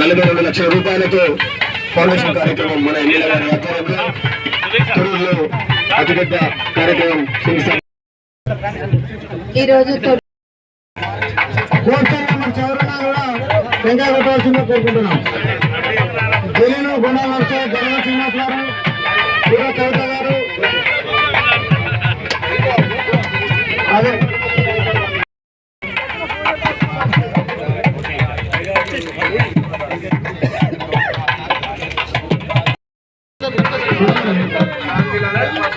నలభై రెండు లక్షల రూపాయలతో ఫౌండేషన్ కార్యక్రమం మన ఎమ్మెల్యే గారి ఆధ్వర్యంలో అతిపెద్ద కార్యక్రమం శ్రీ ఈరోజు టెంకాయ కొట్టవలసిందిగా కోరుకుంటున్నాం. జలీలు గుండా నర్స జగన్ శ్రీనివాస్ గారు పూర కవిత గారు. అదే.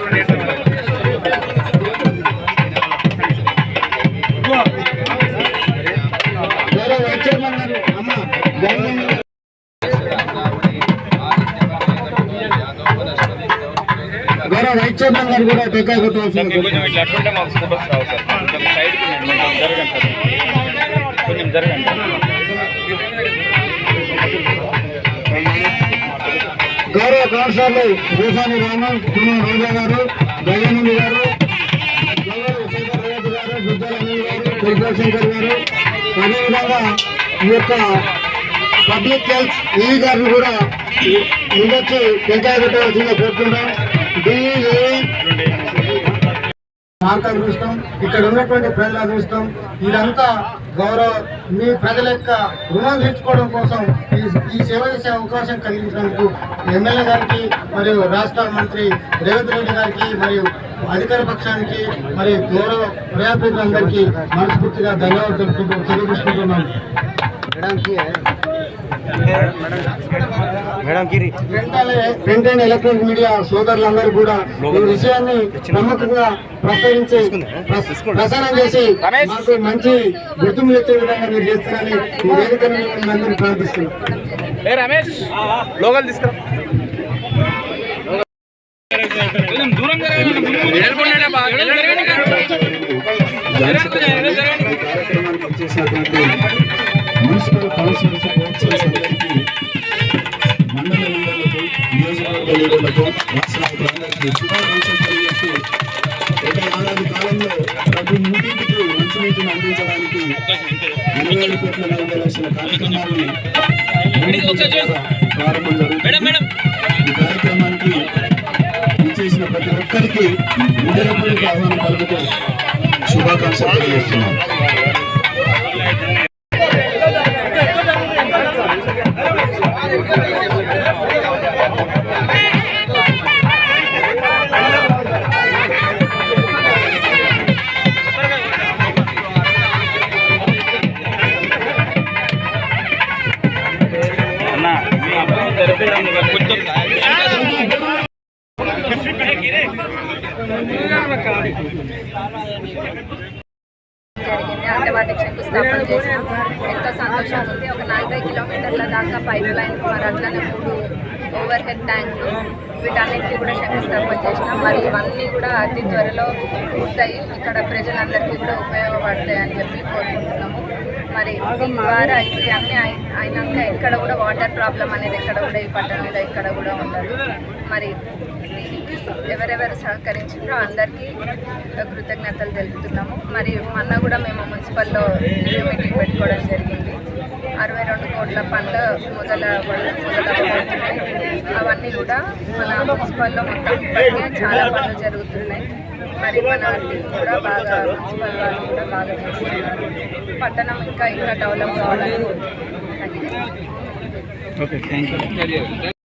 వేరే చైర్మన్ గారు కూడా టెంకాయ కొట్టవలసింది కొంచెం ఇట్లా అట్లుంటే మాకు సిలబస్ రావు సార్. కొంచెం సైడ్కి కొంచెం జరగండి సార్. కొంచెం జరగండి. గౌరవ కౌన్సిలర్లు భూసాని రామన్ తుమ్మల రోజా గారు దయానంద్ గారు రేవతి గారు అనిల్ గారు దుర్గా శంకర్ గారు. అదేవిధంగా ఈ యొక్క పబ్లిక్ హెల్త్ ఈ గారిని కూడా ముందొచ్చి టెంకాయ పెట్టవలసిందిగా కోరుతున్నాం మాకు అదృష్టం ఇక్కడ ఉన్నటువంటి ప్రజల అదృష్టం ఇదంతా గౌరవ మీ ప్రజల యొక్క రుణం తీర్చుకోవడం కోసం ఈ ఈ సేవ చేసే అవకాశం కలిగించినందుకు ఎమ్మెల్యే గారికి మరియు రాష్ట్ర మంత్రి రేవంత్ రెడ్డి గారికి మరియు అధికార పక్షానికి మరియు గౌరవ ప్రజాప్రతినిధులందరికీ మనస్ఫూర్తిగా ధన్యవాదాలు తెలుపుకుంటూ తెలియజేసుకుంటున్నాను. Madam Giri. Print and electronic media సోదరులందరూ కూడా ఈ విషయాన్ని ప్రముఖంగా ప్రస్తావించి ప్రస- ప్రసారం చేసి మాకు మంచి గుర్తింపు ఇచ్చే విధంగా మీరు చేస్తారని ఈ వేదికను అందరూ ప్రార్థిస్తున్నాం. రమేష్! లోకల్ తీసుకురా. దూరం రాష్ట్ర నాయకులందరికీ శుభాకాంక్షలు తెలియజేస్తూ గత ఏడాది కాలంలో ప్రతి ఇంటింటికి మంచినీటిని అందించడానికి ఎనభై ఏడు కోట్ల నలభై లక్షల కార్యక్రమాన్ని ప్రారంభం జరుగుతుంది ఈ కార్యక్రమానికి చేసిన ప్రతి ఒక్కరికి గుండెలపల్లికి ఆహ్వానం పలుకుతూ శుభాకాంక్షలు తెలియజేస్తున్నాను వాటికి శంకుస్థాపన చేసినాం. ఎంతో సంతోషంగా ఉంది ఒక నలభై కిలోమీటర్ల దాకా పైప్ లైన్ మరి అట్లనే మూడు ఓవర్ హెడ్ ట్యాంకులు వీటన్నిటికీ కూడా శంకుస్థాపన చేసినాం. మరి ఇవన్నీ కూడా అతి త్వరలో పూర్తయి. ఇక్కడ ప్రజలందరికీ కూడా ఉపయోగపడతాయని చెప్పి కోరుకుంటున్నాము. మరి దీని ద్వారా ఇది అన్నీ అయినాక ఎక్కడ కూడా వాటర్ ప్రాబ్లం అనేది ఎక్కడ కూడా ఈ పట్టణంలో ఎక్కడ కూడా ఉండదు. మరి దీనికి ఎవరెవరు సహకరించారో అందరికీ కృతజ్ఞతలు తెలుపుతున్నాము. మరి మొన్న కూడా మేము మున్సిపల్లో మీటింగ్ పెట్టుకోవడం జరిగింది. అరవై రెండు కోట్ల పండ్ల మొదల మొదలవుతున్నాయి అవన్నీ కూడా మన మున్సిపల్లో మొత్తం చాలా పనులు జరుగుతున్నాయి. మరి మన కూడా బాగా కూడా బాగా చేస్తున్నారు పట్టణం ఇంకా ఇంకా డెవలప్ కావాలని. Okay thank you